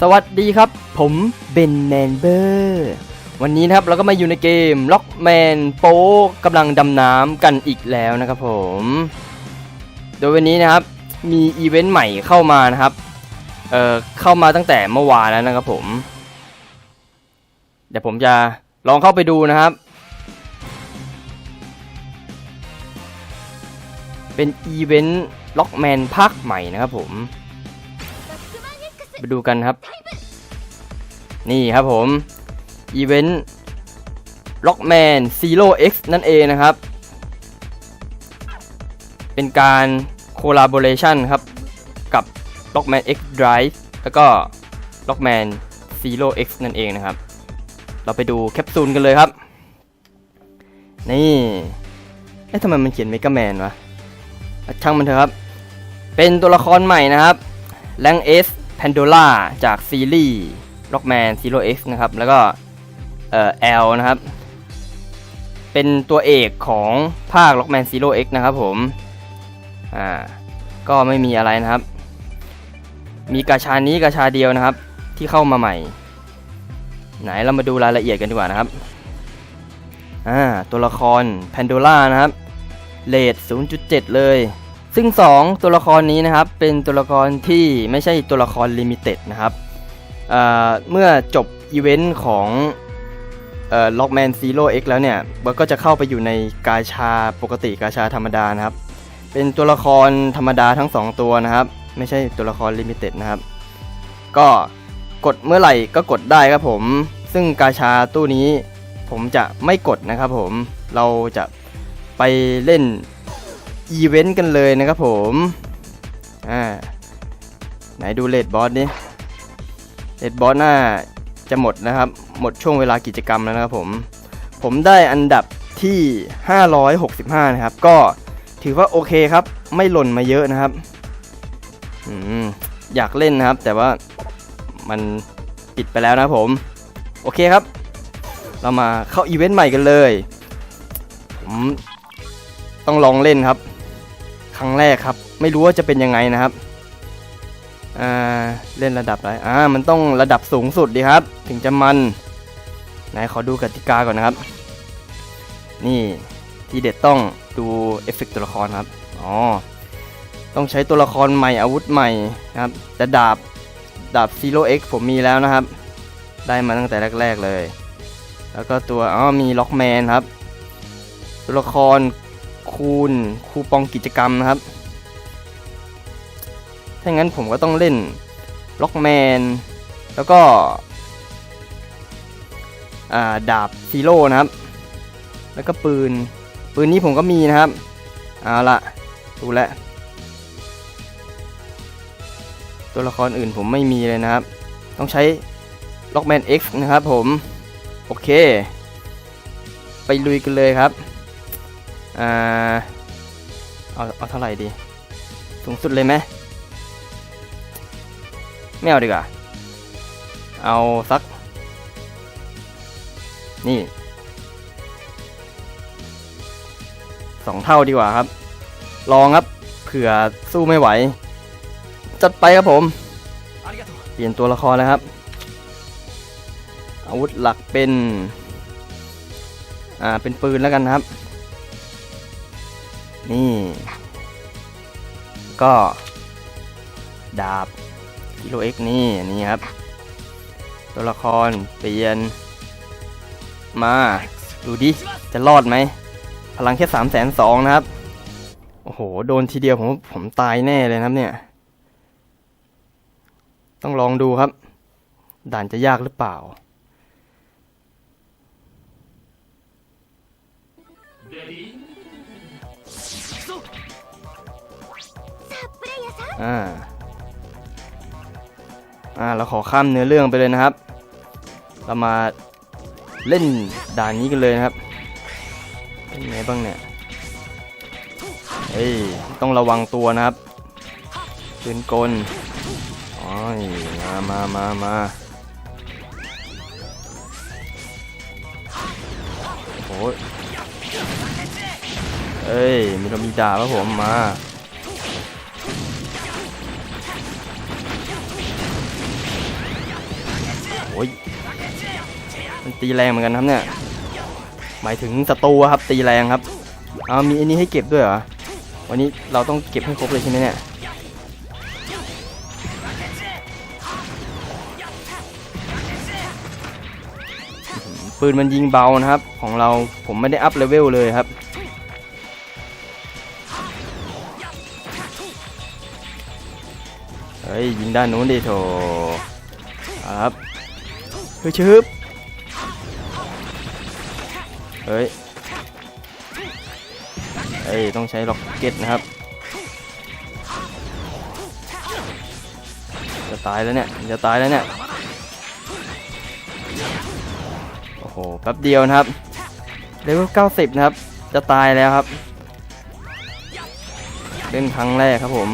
สวัสดีครับ ผมเบนแมนเบอร์วันนี้นะครับเราก็มาอยู่ในเกมล็อกแมนโป๊กำลังดำน้ำกันอีกแล้วนะครับผม โดยวันนี้นะครับมีอีเวนต์ใหม่เข้ามานะครับ เอ่อเข้ามาตั้งแต่เมื่อวานแล้วนะครับผม เดี๋ยวผมจะลองเข้าไปดูนะครับ เป็นอีเวนต์ล็อกแมนภาคใหม่นะครับผม ไปดูกันครับ นี่ครับผมอีเวนต์ล็อกแมน Zero X นั่นเองนะครับ เป็นการโคลาบอ r a t i o n ครับ กับ Lockman X Drive แล้วก็ Lockman Zero X นั่นเองนะครับ เราไปดูแคปซูลกันเลยครับ นี่เอ๊ะทำไมมันเขียนเมก a แมนวะอะช่างมันเถอะครับ เป็นตัวละครใหม่นะครับแรงเอส แพนโดล่าจากซีรีส์ Rockman Zero X นะครับ แล้วก็เอ่อ L นะครับ เป็นตัวเอกของภาค Rockman Zero X นะครับผม อ่า ก็ไม่มีอะไรนะครับ มีกาชานี้กาชาเดียวนะครับ ที่เข้ามาใหม่ ไหนเรามาดูรายละเอียดกันดีกว่านะครับ อ่า ตัวละครแพนโดล่านะครับเลท0.7 เลย ซึ่ง 2 ตัวละครนี้นะครับเป็นตัวละครที่ไม่ใช่ตัวละครลิมิเต็ดนะครับเเมื่อจบอีเวนต์ของล็อกแมนซีโร่เอ็กแล้วเนี่ยมันก็จะเข้าไปอยู่ในกาชาปกติกาชาธรรมดานะครับ เป็นตัวละครธรรมดาทั้ง 2 ตัวนะครับ ไม่ใช่ตัวละครลิมิเต็ดนะครับ ก็กดเมื่อไหร่ก็กดได้ครับผม ซึ่งกาชาตู้นี้ผมจะไม่กดนะครับผมเราจะไปเล่น อีเวนต์กันเลยนะครับผม อ่า ไหนดูเลดบอสนี่เลดบอสน่าจะหมดนะครับ หมดช่วงเวลากิจกรรมแล้วนะครับผม ผมได้อันดับที่ 565 นะครับ ก็ถือว่าโอเคครับ ไม่หล่นมาเยอะนะครับ อืม อยากเล่นนะครับ แต่ว่ามันปิดไปแล้วนะผม โอเคครับ เรามาเข้าอีเวนต์ใหม่กันเลย ผมต้องลองเล่นครับ ครั้งแรกครับ ไม่รู้ว่าจะเป็นยังไงนะครับอ่าเล่นระดับอะไรอ่ามันต้องระดับสูงสุดดีครับ ถึงจะมันไหนขอดูกติกาก่อนนะครับ นี่ที่เด็ดต้องดูเอฟเฟกต์ตัวละครครับอ๋อต้องใช้ตัวละครใหม่อาวุธใหม่นะครับแต่ดาบดาบ Zero X ผมมีแล้วนะครับ ได้มาตั้งแต่แรก ๆเลย แล้วก็ตัวอ๋อมีล็อกแมนครับ ตัวละคร คูณคูปองกิจกรรมนะครับ ถ้างั้นผมก็ต้องเล่นล็อกแมน แล้วก็ดาบซีโร่นะครับ แล้วก็ปืน ปืนนี้ผมก็มีนะครับ เอาละดูแลวตัวละครอื่นผมไม่มีเลยนะครับ ต้องใช้ล็อกแมน X นะครับผม โอเค ไปลุยกันเลยครับ อ่าเอาเอาเท่าไหร่ดีสูงสุดเลยไหมไม่เอาดีกว่า เอาสัก นี่สองเท่าดีกว่าครับ ลองครับ เผื่อสู้ไม่ไหว จัดไปครับผม เปลี่ยนตัวละครแล้วครับ อาวุธหลักเป็น อ่า เป็นปืนแล้วกันครับ นี่ ก็ ดาบกิโลเอ็กนี่นี่ครับ ตัวละครเปลี่ยน มา ดูดิ จะรอดไหม พลังแค่สามแสนสองนะครับ โอ้โห โดนทีเดียวผมผมตายแน่เลยนะครับเนี่ย ต้องลองดูครับ ด่านจะยากหรือเปล่า อ่าอ่าเราขอข้ามเนื้อเรื่องไปเลยนะครับ เรามาเล่นด่านนี้กันเลยนะครับเป็นไงบ้างเนี่ยเฮ้ยต้องระวังตัวนะครับปืนกลโอ้ยมามามามาโอ้ยเอ้ยมีเรามีดาบครับผมมา ตีแรงเหมือนกันครับเนี่ย หมายถึงศัตรูครับตีแรงครับ เอามีอันนี้ให้เก็บด้วยเหรอ วันนี้เราต้องเก็บให้ครบเลยใช่ไหมเนี่ย ปืนมันยิงเบานะครับ ของเราผมไม่ได้อัพเลเวลเลยครับเฮ้ยยิงด้านนู้นดิโถครับเฮ้ยชึบ เฮ้ยเฮ้ยต้องใช้ล็อกเก็ตนะครับ จะตายแล้วเนี่ย จะตายแล้วเนี่ย โอ้โห แป๊บเดียวนะครับ เลเวล90 นะครับ จะตายแล้วครับ เล่นครั้งแรกครับผม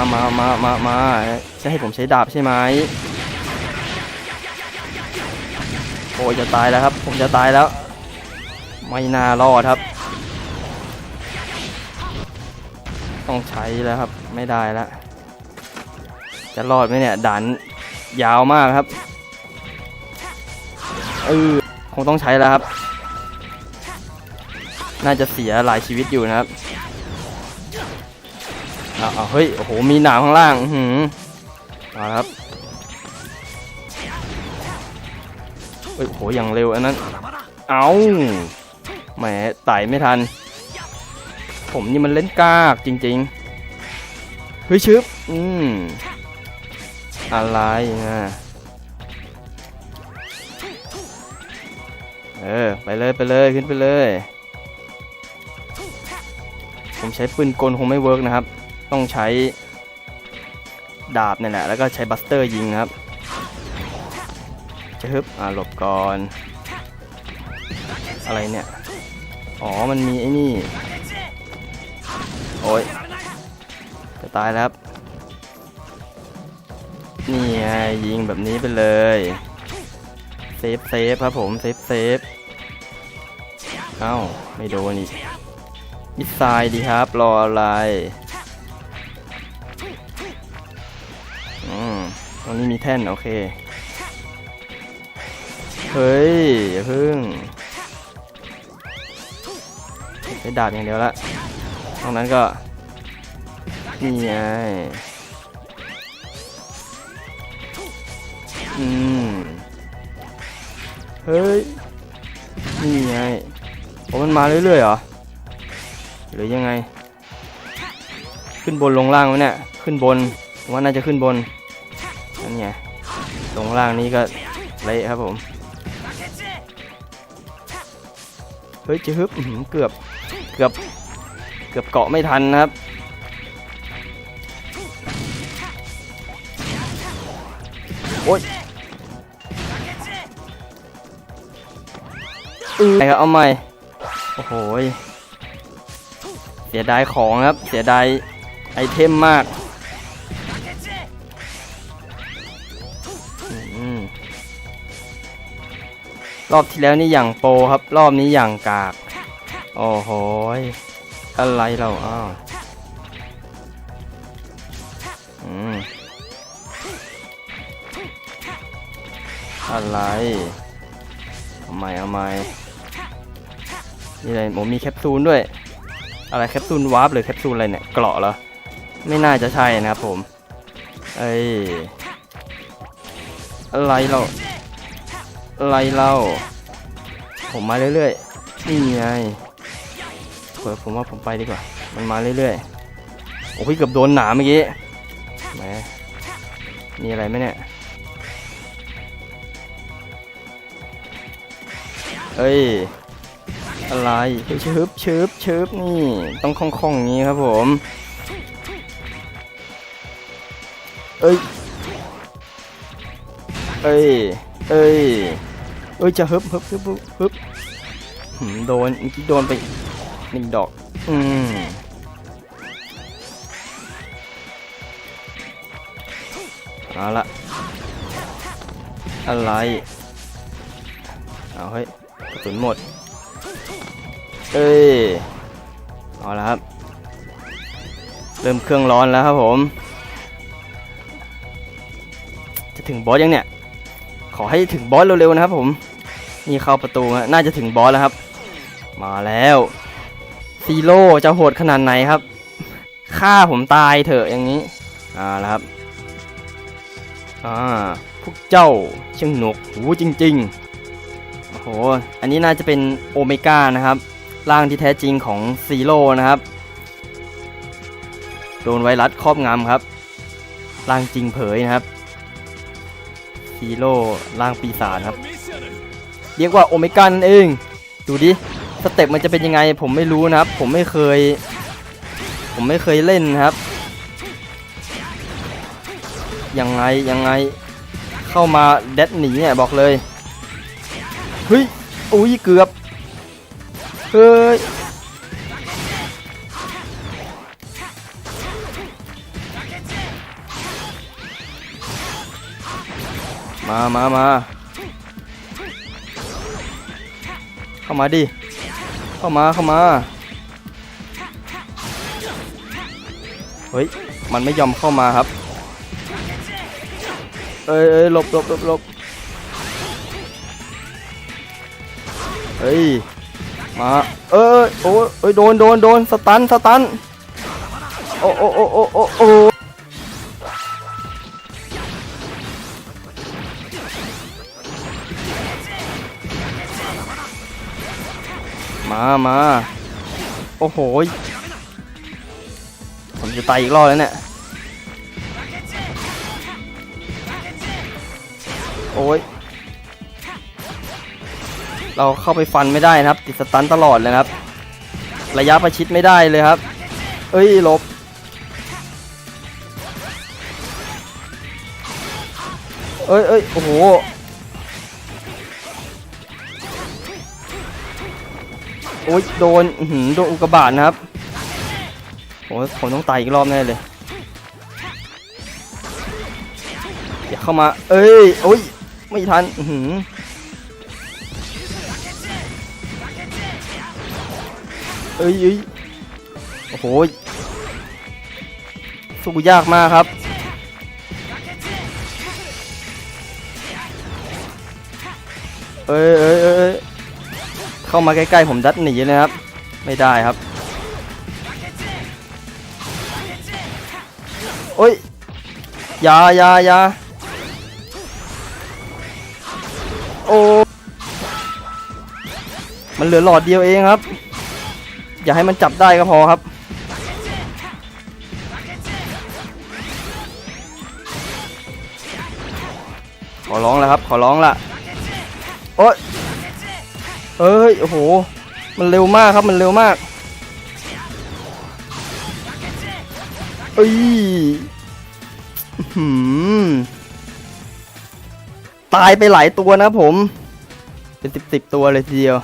มามามามามาจะให้ผมใช้ดาบใช่ไหมโอ้ยจะตายแล้วครับ ผมจะตายแล้ว ไม่น่ารอดครับ ต้องใช้แล้วครับ ไม่ได้แล้วจะรอดไหมเนี่ยด่านยาวมากครับเออคงต้องใช้แล้วครับ น่าจะเสียหลายชีวิตอยู่นะครับ อ้าวอ้าเฮ้ย โอ้โห มีหนามข้างล่าง อือหือมาครับเฮ้ยโอ้โห อย่างเร็วอันนั้น เอาแหมไต่ไม่ทัน ผมนี่มันเล่นกากจริงๆ เฮ้ยชึบ อืม อะไรนะเออ ไปเลยไปเลยขึ้นไปเลย ผมใช้ปืนกลคงไม่เวิร์กนะครับ ต้องใช้ดาบนี่แหละ แล้วก็ใช้บัสเตอร์ยิงครับจะฮึบอ่าหลบก่อน อะไรเนี่ย อ๋อ มันมีไอ้นี่ โอ้ยจะตายแล้วครับ นี่ไงยิงแบบนี้ไปเลย เซฟเซฟครับผม เซฟเซฟเอ้า ไม่โดนอีกมิสไซล์ดีครับ รออะไร ตรงนี้มีแท่น โอเค เฮ้ย อย่าพึ่งใช้ดาบอย่างเดียวละตรงนั้นก็ นี่ไง อืม เฮ้ย นี่ไงโอ้มันมาเรื่อยๆเหรอ หรือยังไง ขึ้นบนลงล่างวะเนี่ย ขึ้นบนว่าน่าจะขึ้นบน ลงล่างนี้ก็เละครับผม เฮ้ยจะฮึบเกือบ เกือบ เกือบเกาะไม่ทันนะครับ โอ๊ยอือครับเอาใหม่ โอ้โห เสียดายของครับ เสียดายไอเทมมาก รอบที่แล้วนี่อย่างโปรครับ รอบนี้อย่างกาก โอ้โหอะไรเราอ้าวอืมอะไรเอาใหม่เอาใหม่นี่อะไรผมมีแคปซูลด้วย อะไรแคปซูลวาร์ปหรือแคปซูลอะไรเนี่ยเกราะเหรอ ไม่น่าจะใช่นะครับผม เอ้ยอะไรเรา อะไรเรา ผมมาเรื่อยๆ นี่ไงเปิดผมว่าผมไปดีกว่า มันมาเรื่อยๆ โอ้ยเกือบโดนหนามเมื่อกี้แหมมีอะไรไหมเนี่ย เอ้ย อะไรชึบชึบชึบนี่ ต้องคล่องๆอย่างนี้ครับผม เอ้ย เอ้ย เอ้ย เอ้ยจะฮึบฮึบฮึบฮึบโดนเมื่อกี้โดนไปหนึ่งดอก อืมเอาละอะไรเอาเฮ้ยกระสุนหมด เอ้ยเอาละครับ เริ่มเครื่องร้อนแล้วครับผม จะถึงบอสยังเนี่ย ขอให้ถึงบอสเร็วๆนะครับผม นี่เข้าประตูฮะน่าจะถึงบอสแล้วครับ มาแล้วซีโร่จะโหดขนาดไหนครับฆ่าผมตายเถอะอย่างนี้อ่าแล้วครับอ่าพวกเจ้าเชิงหนกหูจริงๆโอ้โหอันนี้น่าจะเป็นโอเมก้านะครับร่างที่แท้จริงของซีโร่นะครับโดนไวรัสครอบงำครับร่างจริงเผยนะครับซีโร่ร่างปีศาจครับ เรียกว่าโอเมก้านั่นเอง ดูดิสเต็ปมันจะเป็นยังไง ผมไม่รู้นะครับ ผมไม่เคย ผมไม่เคยเล่นนะครับ ยังไงยังไงเข้ามาแดดหนีเนี่ยบอกเลย เฮ้ยอุ้ยเกือบ เฮ้ยมามามา เข้ามาดิ เข้ามา เข้ามา เฮ้ย มันไม่ยอมเข้ามาครับ เอ้ยเอ้ยหลบหลบหลบหลบเฮ้ย มา เอ้ยโอ้ยเอ้ยโดนโดนโดนสตัน สตัน โอ้โอ้โอ้โอ้โอ้ มามาโอ้โห ผมจะตายอีกรอบแล้วเนี่ย โอ้ย เราเข้าไปฟันไม่ได้นะครับ ติดสตันตลอดเลยนะครับ ระยะประชิดไม่ได้เลยครับ เอ้ยลบ เอ้ยเอ้ยโอ้โห อ้ยโดนหือโดนอุกกาบาตนะครับโอ้ผมต้องตายอีกรอบแน่เลยอย่าเข้ามา เอ้ยโอ้ยไม่ทันอื้อหือเอ้ยเอ้ยโอ้โหสู้ยากมากครับเอ้ยเอ้ยเอ้ย เข้ามาใกล้ๆผมดัดหนีเลยครับ ไม่ได้ครับ โอ้ยยายายาโอ้มันเหลือหลอดเดียวเองครับ อย่าให้มันจับได้ก็พอครับ ขอร้องแล้วครับ ขอร้องละโอ๊ย เอ้ย โอ้โห มันเร็วมากครับ มันเร็วมาก เอ้ยหือตายไปหลายตัวนะผม เป็นสิบสิบตัวเลยทีเดียว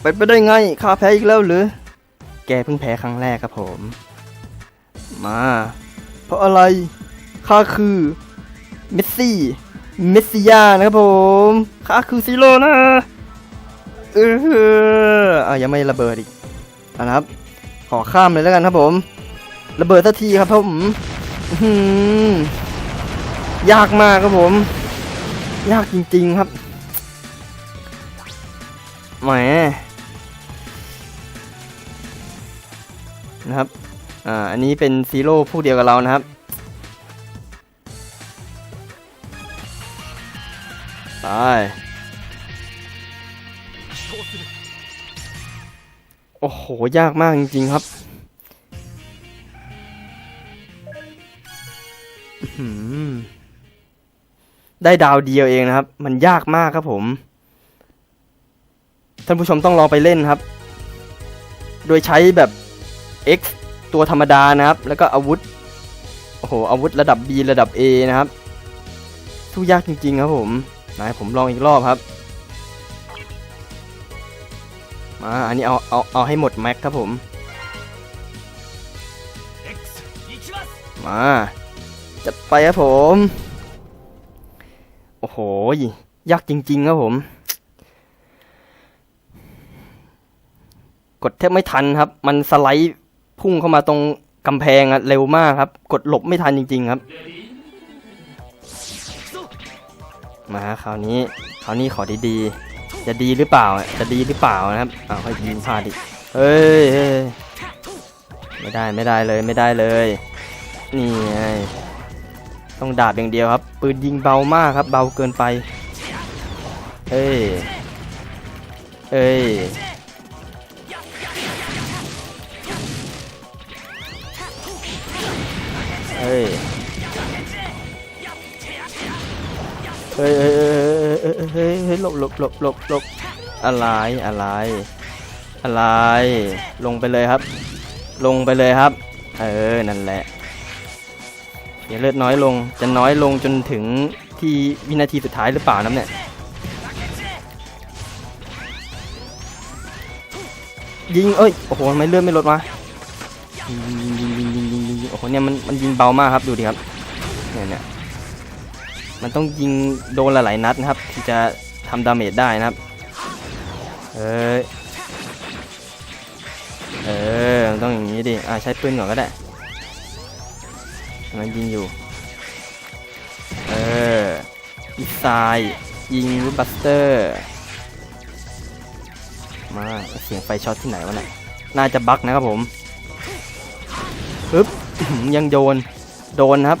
ไปไปได้ไงข้าแพ้อีกแล้วหรือ แกเพิ่งแพ้ครั้งแรกครับผม มา เพราะอะไร ข้าคือ เมสซี่ เมสซิยานะครับผม ข้าคือซีโร่นะ เอออะยังไม่ระเบิดอีกนะครับ ขอข้ามเลยแล้วกันครับผม ระเบิดสักทีครับผมยากมากครับผม ยากจริง ๆครับแหมนะครับ อ่า อันนี้เป็นซีโร่ผู้เดียวกับเรานะครับไป โอ้โห ยากมากจริงๆครับได้ดาวเดียวเองนะครับ มันยากมากครับผม ท่านผู้ชมต้องลองไปเล่นครับ โดยใช้แบบ X ตัวธรรมดานะครับ แล้วก็อาวุธ โอ้โห อาวุธระดับ B ระดับ A นะครับสู้ยากจริงๆครับผมไหนผมลองอีกรอบครับ มาอันนี้เอาเอาเอาให้หมดแม็กครับผม มาจัดไปครับผม โอ้โหยากจริง ๆ ครับผม กดแทบไม่ทันครับ มันสไลด์พุ่งเข้ามาตรงกำแพงอะเร็วมากครับ กดหลบไม่ทันจริง ๆ ครับ มาคราวนี้ คราวนี้ขอดี ๆ จะดีหรือเปล่า จะดีหรือเปล่านะครับอ้าวให้ยิงพลาดอีกเฮ้ยไม่ได้ไม่ได้เลยไม่ได้เลย นี่ไงต้องดาบอย่างเดียวครับ ปืนยิงเบามากครับ เบาเกินไป เอ้ย เอ้ยเฮ้ย เฮ้ยเฮ้ยเฮ้ยเฮ้ยหลบหลบหลบหลบหลบอะไรอะไร อะไร ลงไปเลยครับ ลงไปเลยครับ เออนั่นแหละเดี๋ยวเลือดน้อยลงจะน้อยลงจนถึงที่วินาทีสุดท้ายหรือเปล่าน้ำเนี่ยยิงเอ้ยโอ้โหทำไมเลือดไม่ลดวะยิงยิงยิงยิงโอ้โหเนี่ยมันมันยิงเบามากครับดูดิครับเนี่ยเนี่ย มันต้องยิงโดนหลายๆนัดนะครับที่จะทำดาเมจได้นะครับเอ้ยเออต้องอย่างนี้ดิอ่าใช้ปืนก่อนก็ได้มันยิงอยู่ เอออีไซด์ยิงรูบัสเตอร์ มาเสียงไฟช็อตที่ไหนวะเนี่ยน่าจะบั๊กนะครับผมปึ๊บยังโดน โดนครับ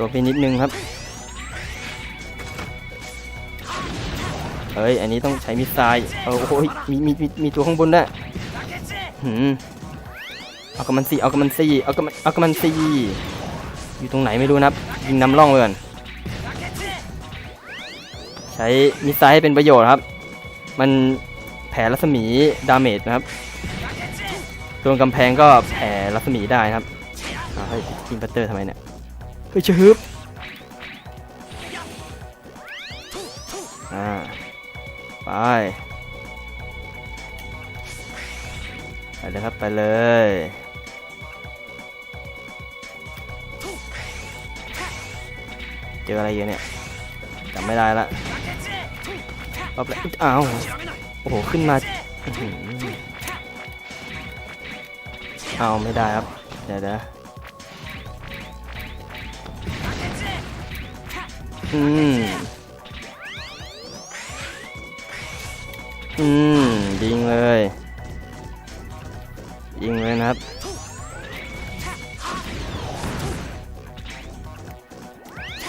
โดนไปนิดนึงครับเฮ้ย อันนี้ต้องใช้มิสไซล์เอาโอ้ยมีมีมีมีตัวข้างบนด้วยหืมเอากำมันสี่เอากำมันสี่เอากำมันเอากำมันสี่อยู่ตรงไหนไม่รู้นะครับยิงนำร่องไปก่อนใช้มิสไซล์ให้เป็นประโยชน์ครับ มันแผ่รัศมีดาเมจนะครับโดนกำแพงก็แผ่รัศมีได้ครับเฮ้ยยิงปัตเตอร์ทำไมเนี่ย เฮ้ยชะฮึบอ่าไปไปเลยครับไปเลยเจออะไรอยู่เนี่ยจำไม่ได้ละเอาไปอ้าวโอ้โหขึ้นมาอื้อหือเอาไม่ได้ครับเดี๋ยวเดี๋ยว อืม อืม ยิงเลย ยิงเลยนะครับ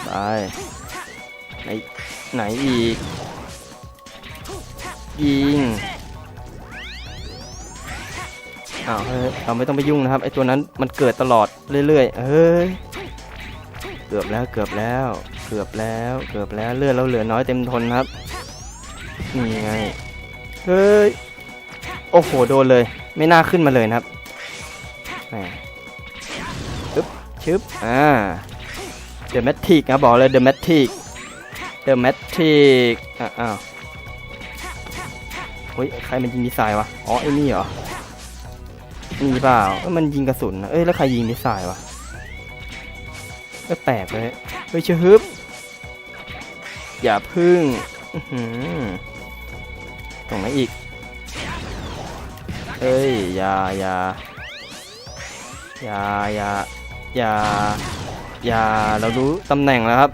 ไป ไหน ไหนอีก ยิง อ้าวเฮ้ยเราไม่ต้องไปยุ่งนะครับ ไอตัวนั้นมันเกิดตลอดเรื่อยๆ เฮ้ย เกือบแล้ว เกือบแล้ว กือบแล้วเกือบแล้วเลือดเราเหลือน้อยเต็มทนครับนี่ไงเฮ้ยโอ้โหโดนเลย ไม่น่าขึ้นมาเลยนะครับชึบชึบอ่าเดอะแมทริกนะบอกเลยเดอะแมทริกเดอะแมทริกอ่าวเฮ้ยใครมันยิงมิสไซล์วะอ๋อไอ้นี่เหรอนี่เปล่ามันยิงกระสุนนะเอ้ยแล้วใครยิงมิสไซล์วะก็แปลกเลยเฮ้ยชะฮึบ อย่าพึ่งตรงไหนอีก เอ้ยอย่าอย่าอย่าอย่าอย่าอย่าเรารู้ตำแหน่งแล้วครับ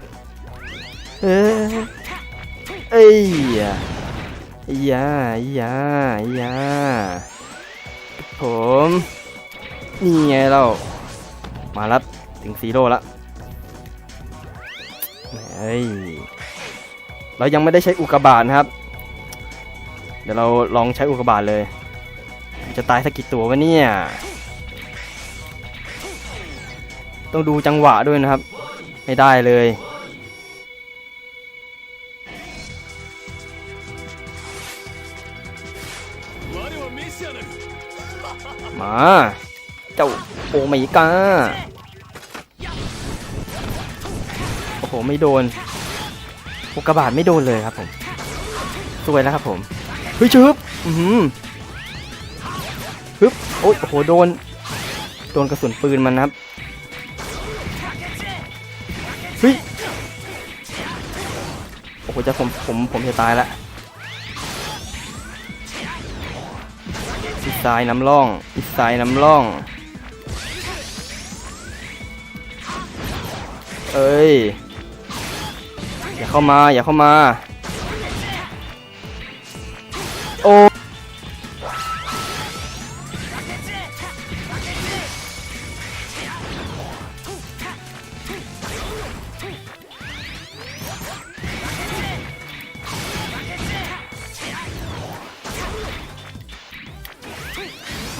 เอ้ยเอ้ยอย่าอย่าอย่าผมนี่ไงเรามาแล้วถึงซีโร่ล้วเฮ้ย เรายังไม่ได้ใช้อุกกาบาตนะครับ เดี๋ยวเราลองใช้อุกกาบาตเลย จะตายสักกี่ตัววะเนี่ย ต้องดูจังหวะด้วยนะครับ ไม่ได้เลยมา เจ้าโอเมก้า โอ้โห ไม่โดน อุกกาบาตไม่โดนเลยครับผมสวยแล้วครับผมเฮ้ยชึบอือหือฮึบโอ้ยโหโดน โดนกระสุนปืนมันนะครับเฮ้ยโอ้โหจะผมผมผมจะตายละอีสายน้ำร่องอีสายน้ำร่อง เอ้ย อย่าเข้ามา อย่าเข้ามา โอ้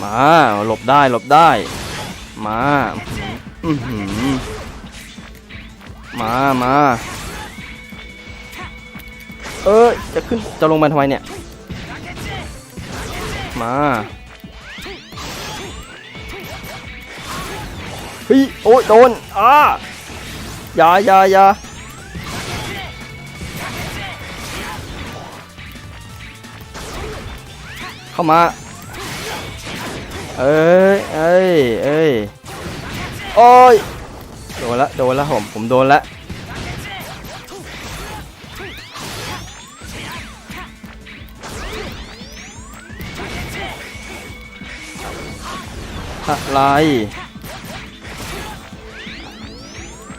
มาหลบได้หลบได้ มาอื้อหือมา มา เออจะขึ้นจะลงมาทำไมเนี่ย มาเฮ้ยโอ้ยโดนอ่าอย่าอย่าอย่าเข้ามา เอ้ยเอ้ยเอ้ยโอ้ยโดนละโดนละผมผมโดนละ อะไร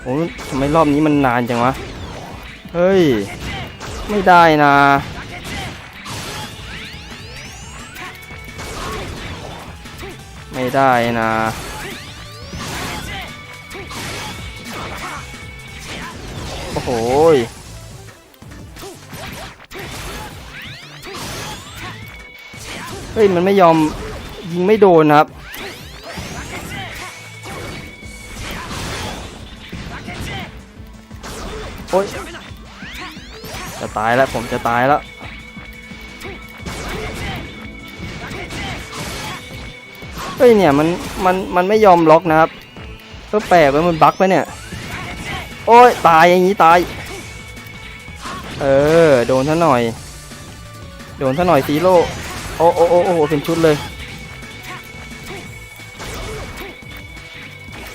โอ้ยทำไมรอบนี้มันนานจังวะ เฮ้ย ไม่ได้นะไม่ได้นะโอ้โหเฮ้ย มันไม่ยอมยิงไม่โดนครับ โอ้ยจะตายแล้วผมจะตายแล้วเฮ้ยเนี่ยมันมันมันไม่ยอมล็อกนะครับก็แปลกไว้มันบั๊กไปเนี่ย โอ้ยตายอย่างนี้ตาย เออโดนซะหน่อย โดนซะหน่อยซีโร่โอ้โอ้โอ้โอ้หเป็นชุดเลย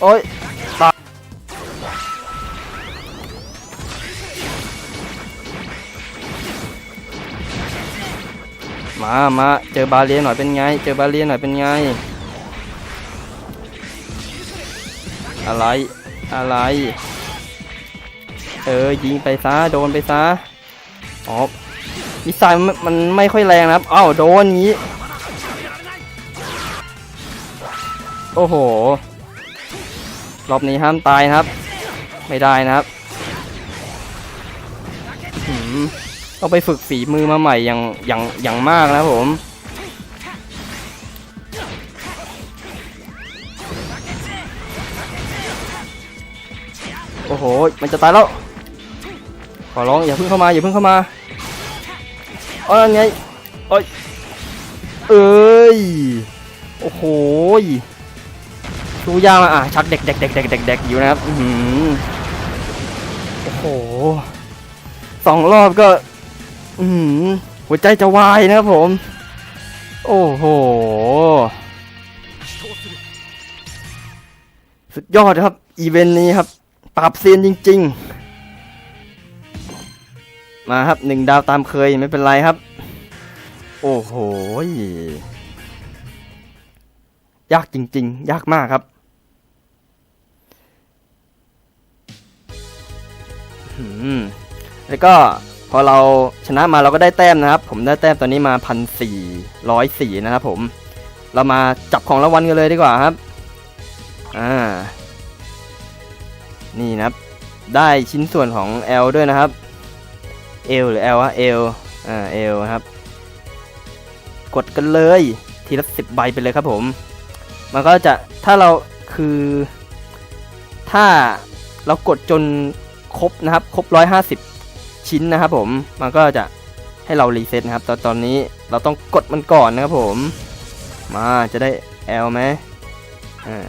โอ้ย มามาเจอบาเลียหน่อยเป็นไง เจอบาเลียหน่อยเป็นไง อะไร อะไร เออ ยิงไปซะ โดนไปซะ อ๋อมิสไซล์มันไม่ค่อยแรงนะครับ อ้าว โดนงี้ โอ้โห รอบนี้ห้ามตายนะครับ ไม่ได้นะครับ ต้องไปฝึกฝีมือมาใหม่อย่างอย่างอย่างมากนะผมโอ้โห มันจะตายแล้ว ขอร้องอย่าเพิ่งเข้ามาอย่าเพิ่งเข้ามาเอ้ยไงเอ้ย เอ้ย โอ้โหดูยางมาอะชักเด็กเด็กเด็กเด็กเด็กเด็กอยู่นะครับ อือหือโอ้โห สองรอบก็ อือหือหัวใจจะวายนะครับผม โอ้โห สุดยอดครับ อีเวนต์นี้ครับ ปราบเซียนจริง ๆ มาครับหนึ่งดาวตามเคยไม่เป็นไรครับ โอ้โห ยากจริง ๆ ยากมากครับแล้วก็ พอเราชนะมาเราก็ได้แต้มนะครับ ผมได้แต้มตอนนี้มาพันสี่ร้อยสี่นะครับผม เรามาจับของรางวัลกันเลยดีกว่าครับ อ่า นี่นะครับ ได้ชิ้นส่วนของ L ด้วยนะครับ L หรือ L อะ L อ่า L ครับ กดกันเลย ทีละสิบใบไปเลยครับผม มันก็จะถ้าเราคือ ถ้าเรากดจนครบนะครับ ครบ150 ชิ้นนะครับผมมันก็จะให้เรารีเซ็ตนะครับตอนตอนนี้เราต้องกดมันก่อนนะครับผมมาจะได้แอลไหมอ่า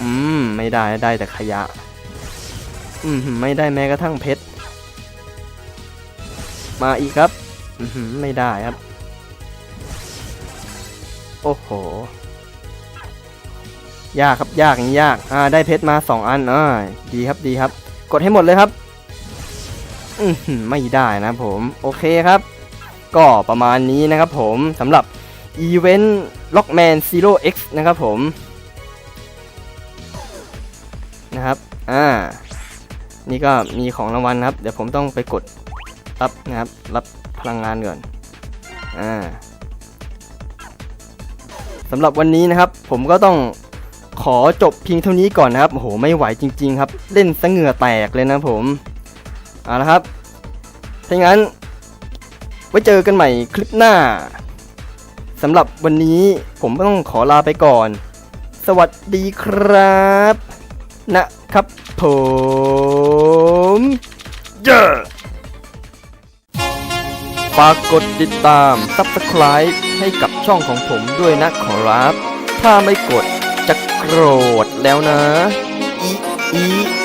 อืมไม่ได้ได้แต่ขยะ อืมไม่ได้แม้กระทั่งเพชรมาอีกครับ อืมไม่ได้ครับ โอ้โห ยากครับยากยางยากอ่าได้เพชรมาสองอันอ่าดีครับดีครับ กดให้หมดเลยครับอืไม่ได้นะผม โอเคครับ ก็ประมาณนี้นะครับผมสำหรับอีเวนต์ Lockman Zero X นะครับผม นะครับ อ่า นี่ก็มีของรางวัลครับ เดี๋ยวผมต้องไปกดรับนะครับ รับพลังงานก่อน อ่าสำหรับวันนี้นะครับ ผมก็ต้อง ขอจบเพียงเท่านี้ก่อนนะครับโอ้โหไม่ไหวจริง ๆ ครับ เล่นซะเหงื่อแตกเลยนะผมเอาละครับถ้าอย่างนั้น ไว้เจอกันใหม่คลิปหน้าสำหรับวันนี้ผมต้องขอลาไปก่อน สวัสดีครับ นะครับผมเย้ฝากกดติดตาม Subscribe ให้กับช่องของผมด้วยนะขอรับ ถ้าไม่กด โกรธแล้วนะอีอี